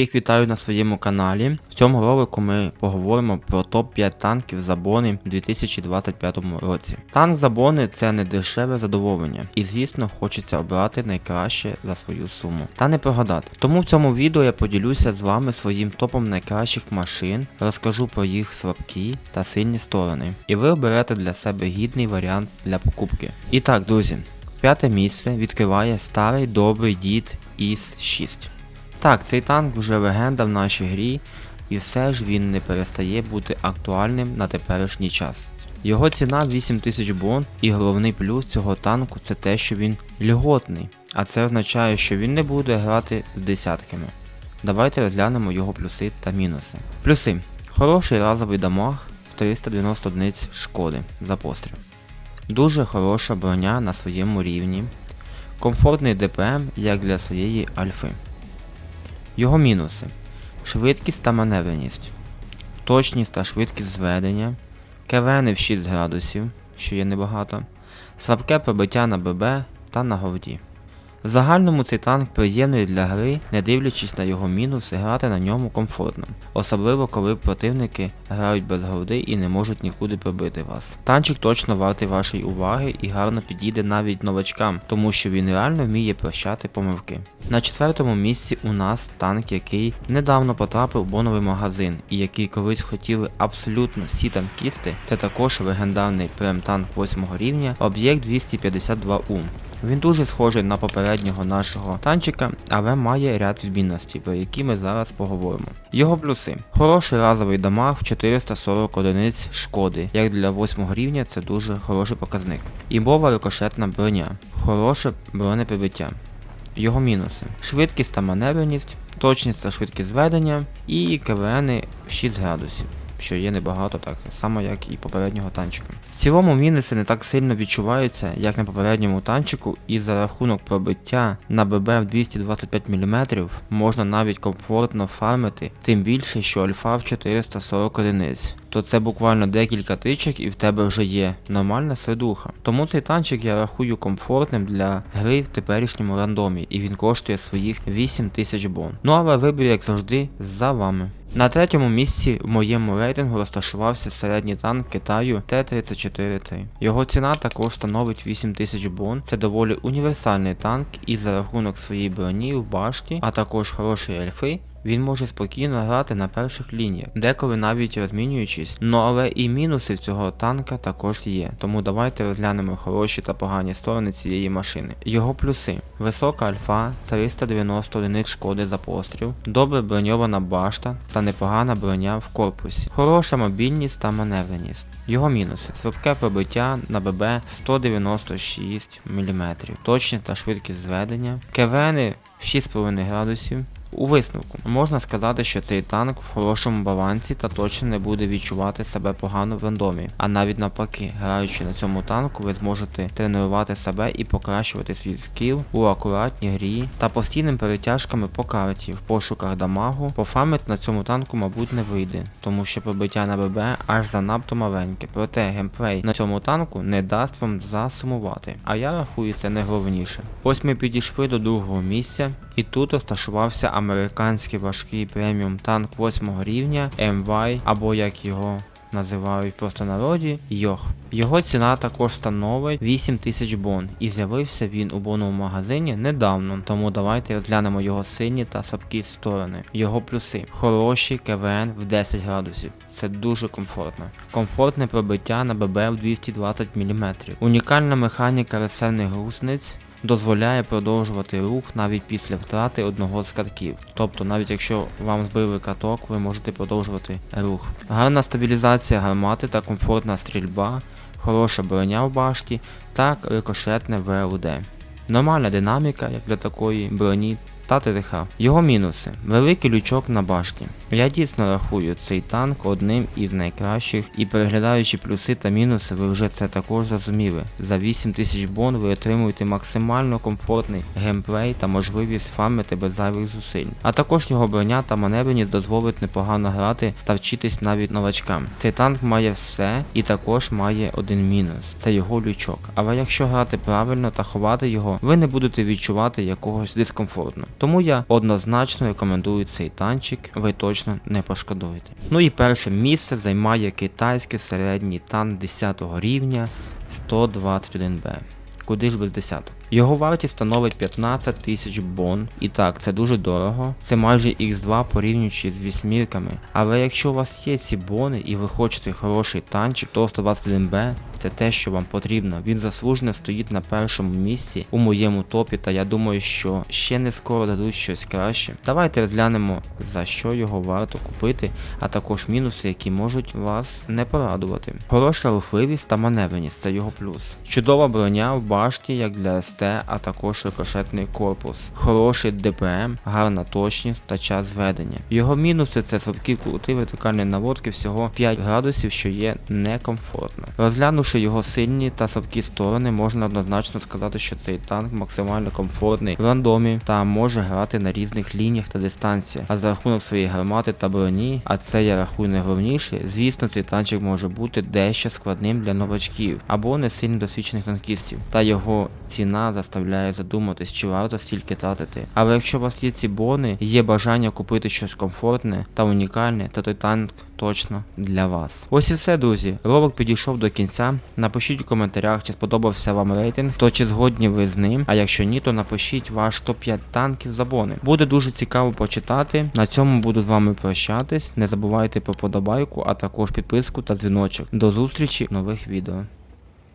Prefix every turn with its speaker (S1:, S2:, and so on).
S1: Всіх вітаю на своєму каналі. В цьому ролику ми поговоримо про топ-5 танків Забони у 2025 році. Танк Забони це не дешеве задоволення, і звісно хочеться обрати найкраще за свою суму. Та не прогадати. Тому в цьому відео я поділюся з вами своїм топом найкращих машин, розкажу про їх слабкі та сильні сторони. І ви оберете для себе гідний варіант для покупки. І так, друзі, п'яте місце відкриває старий добрий дід ІС 6. Так, цей танк вже легенда в нашій грі, і все ж він не перестає бути актуальним на теперішній час. Його ціна 8000 бон, і головний плюс цього танку це те, що він льготний, а це означає, що він не буде грати з десятками. Давайте розглянемо його плюси та мінуси. Плюси. Хороший разовий дамаг 390 одиниць шкоди за постріл. Дуже хороша броня на своєму рівні. Комфортний ДПМ як для своєї альфи. Його мінуси: швидкість та маневреність, точність та швидкість зведення, кевени в 6 градусів, що є небагато, слабке пробиття на ББ та на говді. В загальному цей танк приємний для гри, не дивлячись на його мінуси, грати на ньому комфортно, особливо коли противники грають без голди і не можуть нікуди пробити вас. Танчик точно вартий вашої уваги і гарно підійде навіть новачкам, тому що він реально вміє прощати помилки. На четвертому місці у нас танк, який недавно потрапив в боновий магазин, і який колись хотіли абсолютно всі танкісти, це також легендарний прем-танк 8 рівня, об'єкт 252У. Він дуже схожий на попереднього нашого танчика, але має ряд відмінностей, про які ми зараз поговоримо. Його плюси. Хороший разовий дамаг в 440 одиниць шкоди, як для 8 рівня це дуже хороший показник. Імбова рикошетна броня, хороше бронеприбиття. Його мінуси. Швидкість та маневреність, точність та швидкість зведення і КВН в 6 градусів що є небагато, так само як і попереднього танчика. В цілому мінуси не так сильно відчуваються, як на попередньому танчику, і за рахунок пробиття на ББ в 225 мм можна навіть комфортно фармити, тим більше, що альфа в 440 одиниць. То це буквально декілька тичок і в тебе вже є нормальна сердуха. Тому цей танчик я рахую комфортним для гри в теперішньому рандомі, і він коштує своїх 8000 бон. Ну але вибір, як завжди, за вами. На третьому місці в моєму рейтингу розташувався середній танк Китаю Т-34Т. Його ціна також становить 8000 бон. Це доволі універсальний танк і за рахунок своєї броні в башті, а також хорошої ельфи. Він може спокійно грати на перших лініях, деколи навіть розмінюючись. Ну але і мінуси цього танка також є. Тому давайте розглянемо хороші та погані сторони цієї машини. Його плюси: висока альфа, 390 одиниць шкоди за постріл, добре броньована башта та непогана броня в корпусі, хороша мобільність та маневреність. Його мінуси: слабке пробиття на ББ 196 мм, точність та швидкість зведення, КВНи в 6,5 градусів. У висновку можна сказати, що цей танк в хорошому балансі та точно не буде відчувати себе погано в рандомі, а навіть навпаки, граючи на цьому танку, ви зможете тренувати себе і покращувати свій скіл у акуратній грі та постійним перетяжками по карті в пошуках дамагу. Пофармити на цьому танку, мабуть, не вийде, тому що пробиття на ББ аж занадто маленьке. Проте геймплей на цьому танку не дасть вам засумувати. А я рахую це найголовніше. Ось ми підійшли до другого місця, і тут розташувався американський важкий преміум танк 8 рівня MY, або як його називають просто народі Йох. Його ціна також становить 8000 бон, і з'явився він у боновому магазині недавно, тому давайте розглянемо його сильні та слабкі сторони. Його плюси. Хороший КВН в 10 градусів. Це дуже комфортно. Комфортне пробиття на ББ в 220 мм. Унікальна механіка ресерних гусениць дозволяє продовжувати рух навіть після втрати одного з катків. Тобто, навіть якщо вам збили каток, ви можете продовжувати рух. Гарна стабілізація гармати та комфортна стрільба, хороша броня в башті та рикошетне ВЛД. Нормальна динаміка, як для такої броні та ТТХ. Його мінуси. Великий лючок на башті. Я дійсно рахую цей танк одним із найкращих, і переглядаючи плюси та мінуси, ви вже це також зрозуміли. За 8000 бон ви отримуєте максимально комфортний геймплей та можливість фармити без зайвих зусиль. А також його броня та маневреність дозволить непогано грати та вчитись навіть новачкам. Цей танк має все і також має один мінус це його лючок. Але якщо грати правильно та ховати його, ви не будете відчувати якогось дискомфортно. Тому я однозначно рекомендую цей танчик, ви точно не пошкодуєте. Ну і перше місце займає китайський середній танк 10 рівня 121Б. Куди ж без десяток? Його вартість становить 15 тисяч бон. І так, це дуже дорого. Це майже X2 порівнюючи з вісьмірками. Але якщо у вас є ці бони і ви хочете хороший танчик, то 121Б це те, що вам потрібно. Він заслужено стоїть на першому місці у моєму топі, та я думаю, що ще не скоро дадуть щось краще. Давайте розглянемо за що його варто купити, а також мінуси, які можуть вас не порадувати. Хороша рухливість та маневреність це його плюс. Чудова броня в башті, як для а також рикошетний корпус. Хороший ДПМ, гарна точність та час зведення. Його мінуси це слабкі кути вертикальної наводки всього 5 градусів, що є некомфортно. Розглянувши його сильні та слабкі сторони, можна однозначно сказати, що цей танк максимально комфортний в рандомі та може грати на різних лініях та дистанціях. А за рахунок своєї гармати та броні, а це я рахую найголовніше, звісно, цей танчик може бути дещо складним для новачків або не сильно досвідчених танкістів. Та його ціна заставляє задуматись, чи варто стільки тратити. Але якщо у вас є ці бони, є бажання купити щось комфортне та унікальне, то той танк точно для вас. Ось і все, друзі. Ролик підійшов до кінця. Напишіть у коментарях, чи сподобався вам рейтинг, то чи згодні ви з ним. А якщо ні, то напишіть ваш топ-5 танків за бони. Буде дуже цікаво почитати. На цьому буду з вами прощатись. Не забувайте про подобайку, а також підписку та дзвіночок. До зустрічі в нових відео.